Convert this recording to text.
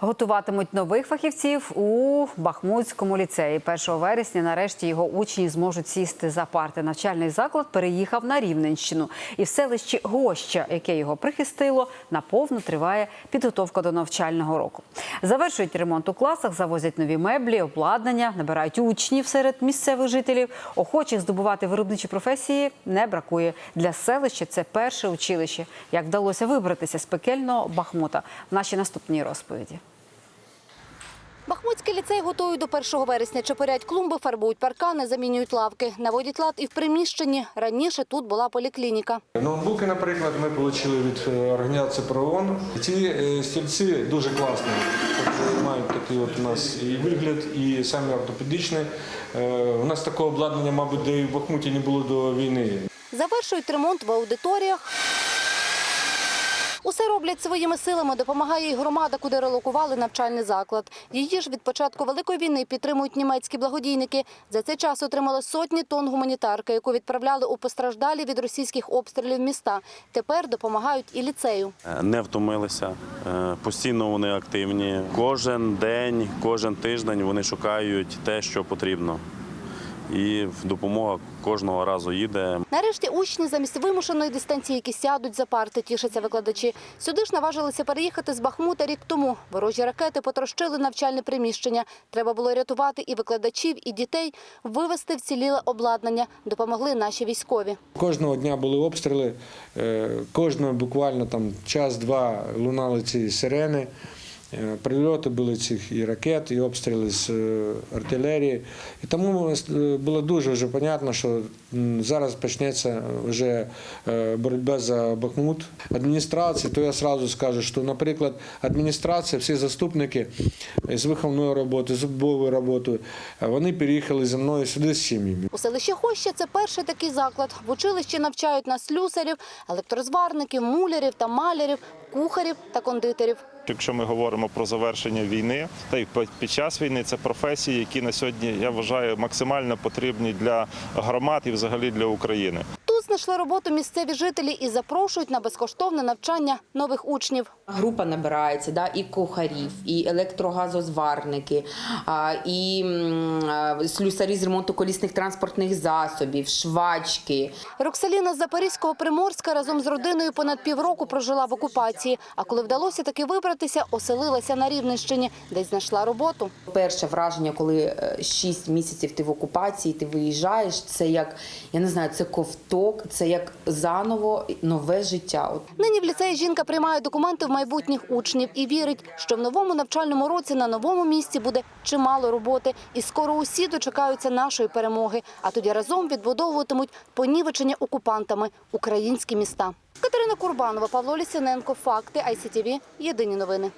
Готуватимуть нових фахівців у Бахмутському ліцеї. 1 вересня нарешті його учні зможуть сісти за парти. Навчальний заклад переїхав на Рівненщину. І в селищі Гоща, яке його прихистило, наповну триває підготовка до навчального року. Завершують ремонт у класах, завозять нові меблі, обладнання, набирають учнів серед місцевих жителів. Охочих здобувати виробничі професії не бракує. Для селища це перше училище. Як вдалося вибратися з пекельного Бахмута в нашій наступній розповіді. Бахмутський ліцей готують до 1 вересня. Чепирять клумби, фарбують паркани, замінюють лавки. Наводять лад і в приміщенні. Раніше тут була поліклініка. Ноутбуки, наприклад, ми отримали від е, організації ПРООН. Ці е, стільці дуже класні. Тобто мають такий от у нас і вигляд, і самі ортопедичні. Е, У нас такого обладнання, мабуть, де і в Бахмуті не було до війни. Завершують ремонт в аудиторіях. Усе роблять своїми силами, допомагає і громада, куди релокували навчальний заклад. Її ж від початку Великої війни підтримують німецькі благодійники. За цей час отримали сотні тонн гуманітарки, яку відправляли у постраждалі від російських обстрілів міста. Тепер допомагають і ліцею. Е, не втомилися. е, Постійно вони активні. Кожен день, кожен тиждень вони шукають те, що потрібно. І допомога кожного разу їде. Нарешті учні замість вимушеної дистанційки сядуть за парти, тішаться викладачі. Сюди ж наважилися переїхати з Бахмута рік тому. Ворожі ракети потрощили навчальне приміщення. Треба було рятувати і викладачів, і дітей, вивезти вціліле обладнання. Допомогли наші військові. Кожного дня були обстріли, е, кожного буквально там час-два лунали ці сирени. Е, Прильоти були цих і ракет, і обстріли з е, артилерії. І тому е, було дуже вже понятно, що зараз почнеться вже боротьба за Бахмут. Адміністрації, то я одразу скажу, що, наприклад, адміністрація, всі заступники з виховної роботи, з зубової роботи, вони переїхали зі мною сюди з сім'ями. У селищі Хоща це перший такий заклад. В училищі навчають нас слюсарів, електрозварників, мулярів та малярів, кухарів та кондитерів. Якщо ми говоримо про завершення війни, та й під час війни це професії, які на сьогодні я вважаю максимально потрібні для громад і взагалі для України. Знайшли роботу місцеві жителі і запрошують на безкоштовне навчання нових учнів. Група набирається, да, і кухарів, і електрогазозварники, і слюсарі з ремонту колісних транспортних засобів, швачки. Роксаліна з Запорізького Приморська разом з родиною понад півроку прожила в окупації. А коли вдалося таки вибратися, оселилася на Рівненщині, де й знайшла роботу. Перше враження, коли 6 місяців ти в окупації, ти виїжджаєш, це як, я не знаю, це ковток, це як заново нове життя. Нині в ліцеї жінка приймає документи в майбутніх учнів і вірить, що в новому навчальному році на новому місці буде чимало роботи. І скоро усі дочекаються нашої перемоги. А тоді разом відбудовуватимуть понівечення окупантами українські міста. Катерина Курбанова, Павло Лісіненко. Факти ICTV. Єдині новини.